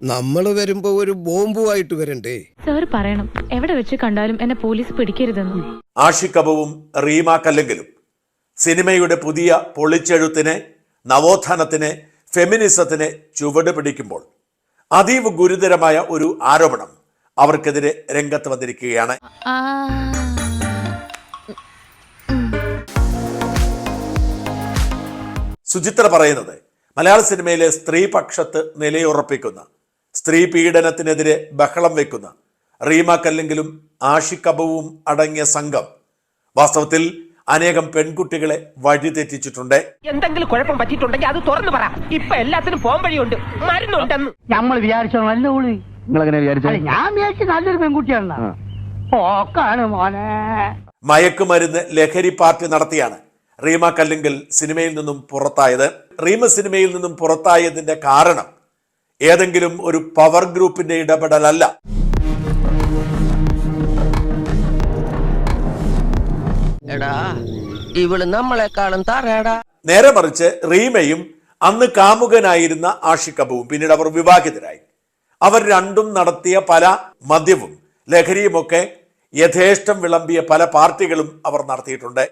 നമ്മൾ വരുമ്പോ ഒരു ബോംബുമായിട്ട് വരണ്ടേ? സാർ പറയണം. എവിടെ വെച്ച് കണ്ടാലും എന്നെ പോലീസ് പിടിക്കരുതെന്ന്. ആഷിക്കബവും റീമാക്കല്ലെങ്കിലും സിനിമയുടെ പുതിയ പൊളിച്ചെഴുത്തിന് നവോത്ഥാനത്തിന് ഫെമിനിസത്തിന് ചുവട് പിടിക്കുമ്പോൾ അതീവ ഗുരുതരമായ ഒരു ആരോപണം അവർക്കെതിരെ രംഗത്ത് വന്നിരിക്കുകയാണ്. സുചിത്ര പറയുന്നത് മലയാള സിനിമയിലെ സ്ത്രീപക്ഷത്ത് നിലയുറപ്പിക്കുന്ന സ്ത്രീ പീഡനത്തിനെതിരെ ബഹളം വെക്കുന്ന റീമ കല്ലെങ്കിലും ആഷിക്കബവും അടങ്ങിയ സംഘം വാസ്തവത്തിൽ അനേകം പെൺകുട്ടികളെ വഴിതെറ്റിച്ചിട്ടുണ്ട്. എന്തെങ്കിലും കുഴപ്പം പറ്റിയിട്ടുണ്ടെങ്കിൽ അത് തുറന്നു പറ. ഇപ്പൊ എല്ലാത്തിനും പോകാൻ വഴിയുണ്ട്. മരുന്നുണ്ടെന്ന്. നമ്മൾ വിചാരിച്ചോ നല്ല ഉള്ളി നിങ്ങളെങ്ങനെ വിചാരിച്ചത്? അല്ല ഞാൻ വിചാരിച്ചു നല്ലൊരു പെൺകുട്ടിയാണ് ഓക്കാണ് മോനെ. മയക്കുമരുന്ന് ലഹരി പാർട്ടി നടത്തിയാണ് റീമ കല്ലിങ്കൽ സിനിമയിൽ നിന്നും പുറത്തായത്. റീമ സിനിമയിൽ നിന്നും പുറത്തായതിന്റെ കാരണം ഏതെങ്കിലും ഒരു പവർ ഗ്രൂപ്പിന്റെ ഇടപെടലല്ല. എടാ ഇവൾ നമ്മളെക്കാളും തറയടാ നേരെ മറിച്ച് റീമയും അന്ന് കാമുകനായിരുന്ന ആഷിക്കബുവും പിന്നീട് അവർ വിവാഹിതരായി. അവർ രണ്ടും നടത്തിയ പല മദ്യവും ലഹരിയുമൊക്കെ യഥേഷ്ടം വിളമ്പിയ പല പാർട്ടികളും അവർ നടത്തിയിട്ടുണ്ട്.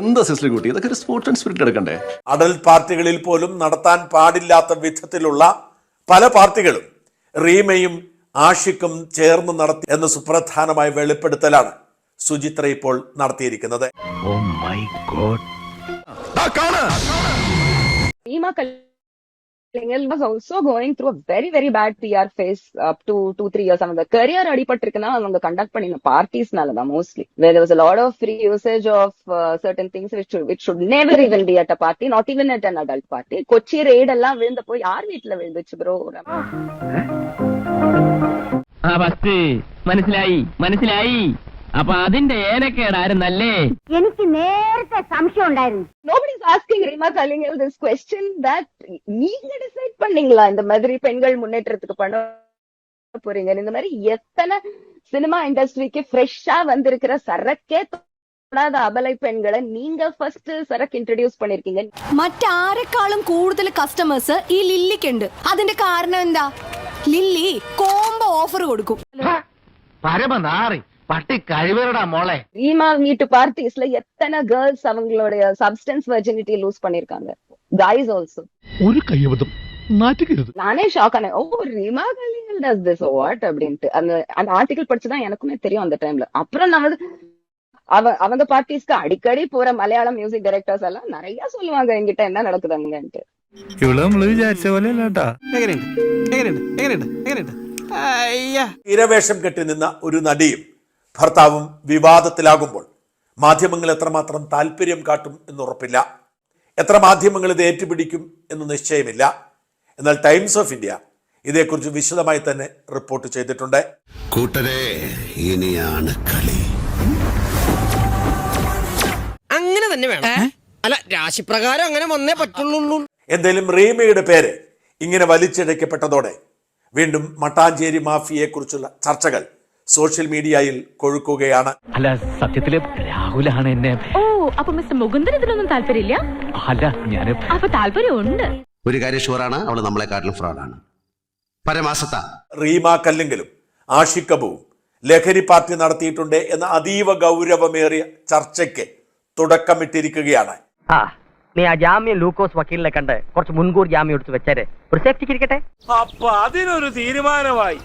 എന്താ സിസ്റ്റർ കുട്ടി? ഇതൊക്കെ ഒരു സ്പോർട്സ് ആൻഡ് സ്പിരിറ്റ് എടുക്കണ്ടേ? അടൽ പാർട്ടികളിൽ പോലും നടത്താൻ പാടില്ലാത്ത വിധത്തിലുള്ള പല പാർട്ടികളും റീമയും ആഷിക്കും ചേർന്ന് നടത്തി എന്ന സുപ്രധാനമായ വെളിപ്പെടുത്തലാണ് സുചിത്ര ഇപ്പോൾ നടത്തിയിരിക്കുന്നത്. Reema Kallingal was also going through a very, very bad PR phase up to two, three years. அவங்க career அடிபட்டிருக்குன்னா அவங்க கண்டக்ட் பண்ணின பார்ட்டிஸ்னால தான் mostly. Where there was a lot of free usage of uh, certain things which should, which should never even be at a party, not even at an adult party. Kochi raid எல்லாம் விழுந்தப்போ யார் வீட்டுல விழுந்துச்சு bro ആ bus മനസ്സിലായി മനസ്സിലായി അപ്പൊ അതിന്റെ ഏനക്കേടായിരുന്നല്ലേ എനിക്ക് നേരത്തെ സംശയം ഉണ്ടായിരുന്നു Nobody is asking Reema Kallingal this question that நீங்க டிசைட் பண்ணீங்களா இந்த மாதிரி பெண்கள் முன்னேற்றத்துக்கு பண்ண போறீங்க இந்த மாதிரி எத்தனை சினிமா இண்டஸ்ட்ரிக்கு ஃப்ரெஷ்ஷா வந்திருக்கிற சரக்கே தொடாத அபலை பெண்களை நீங்க ஃபர்ஸ்ட் சரக்கு இன்ட்ரடியூஸ் பண்ணிருக்கீங்க മറ്റാരെക്കാളും കൂടുതൽ കസ്റ്റമേഴ്സ് ഈ ലില്ലിക്കുണ്ട് അതിന്റെ കാരണം എന്താ ലില്ലി കോംബോ ഓഫർ കൊടുക്കും പരമനാറി പട്ടി കഴിവറടാ മോളെ ரீமா வீட்டு பார்ட்டிஸ்ல எத்தனை கேர்ள்ஸ் அவங்களுடைய சப்ஸ்டன்ஸ் வெர்ஜினிட்டி லூஸ் பண்ணிருக்காங்க guys ஆல்சோ ഒരു കയ്യബദ്ധം നാറ്റുകരുത് நானே ஷாக் ஆனேன் ஓ Reema Kallingal does this what அப்படின்ட்டு அந்த அந்த ஆர்டிகல் படிச்சுதான் எனக்குமே தெரியும் அந்த டைம்ல அப்புறம் நான் வந்து அவ அவங்க பார்ட்டிஸ்க்கு அடிக்கடி போற மலையாளம் மியூசிக் டைரக்டர்ஸ் எல்லாம் நிறைய சொல்லுவாங்க என்கிட்ட என்ன நடக்குது அங்கன்ட்டு ഇവള് നമ്മള് വിചാരിച്ച പോലെ അല്ലാട്ടാ ഇരവേഷം കെട്ടി നിന്ന ഒരു നടിയും ഭർത്താവും വിവാദത്തിലാകുമ്പോൾ മാധ്യമങ്ങൾ എത്രമാത്രം താല്പര്യം കാട്ടും എന്നുറപ്പില്ല. എത്ര മാധ്യമങ്ങൾ ഇത് ഏറ്റുപിടിക്കും എന്ന് നിശ്ചയമില്ല. എന്നാൽ ടൈംസ് ഓഫ് ഇന്ത്യ ഇതേക്കുറിച്ച് വിശദമായി തന്നെ റിപ്പോർട്ട് ചെയ്തിട്ടുണ്ട്. കൂട്ടരെ ഇനിയാണ് കളി. അങ്ങനെ തന്നെ വേണം. അല്ല രാശിപ്രകാരം അങ്ങനെ വന്നേ പറ്റുള്ളൂ. എന്തേലും റീമയുടെ പേര് ഇങ്ങനെ വലിച്ചിഴക്കപ്പെട്ടതോടെ വീണ്ടും മട്ടാഞ്ചേരി മാഫിയയെക്കുറിച്ചുള്ള ചർച്ചകൾ സോഷ്യൽ മീഡിയയിൽ കൊഴുക്കുകയാണ്. അല്ല സത്യത്തിൽ രാഹുലാണ് എന്നെ. ഓ അപ്പൊ മിസ്റ്റർ മുകുന്ദൻ ഇതിനൊന്നും താല്പര്യമില്ല? അല്ല ഞാൻ അപ്പൊ താല്പര്യമുണ്ട്. ഒരു കാര്യം ഷുവറാണ് അവൾ നമ്മളെക്കാട്ടിലും ഫ്രോഡാണ്. പരമാസത്ത. റീമ കല്ലെങ്കിലും ആഷിക്കബുവും ലഹരി പാർട്ടി നടത്തിയിട്ടുണ്ട് എന്ന അതീവ ഗൗരവമേറിയ ചർച്ചയ്ക്ക് തുടക്കമിട്ടിരിക്കുകയാണ്. ആ നീ ആ ജാമ്യം ലൂക്കോസ് വക്കീലിനെ കണ്ട് കുറച്ച് മുൻകൂർ ജാമ്യം എടുത്ത് വെച്ചേരെ. ഒരു സേഫ്റ്റിക്ക് ഇരിക്കട്ടെ. അപ്പൊ അതിനൊരു തീരുമാനമായി.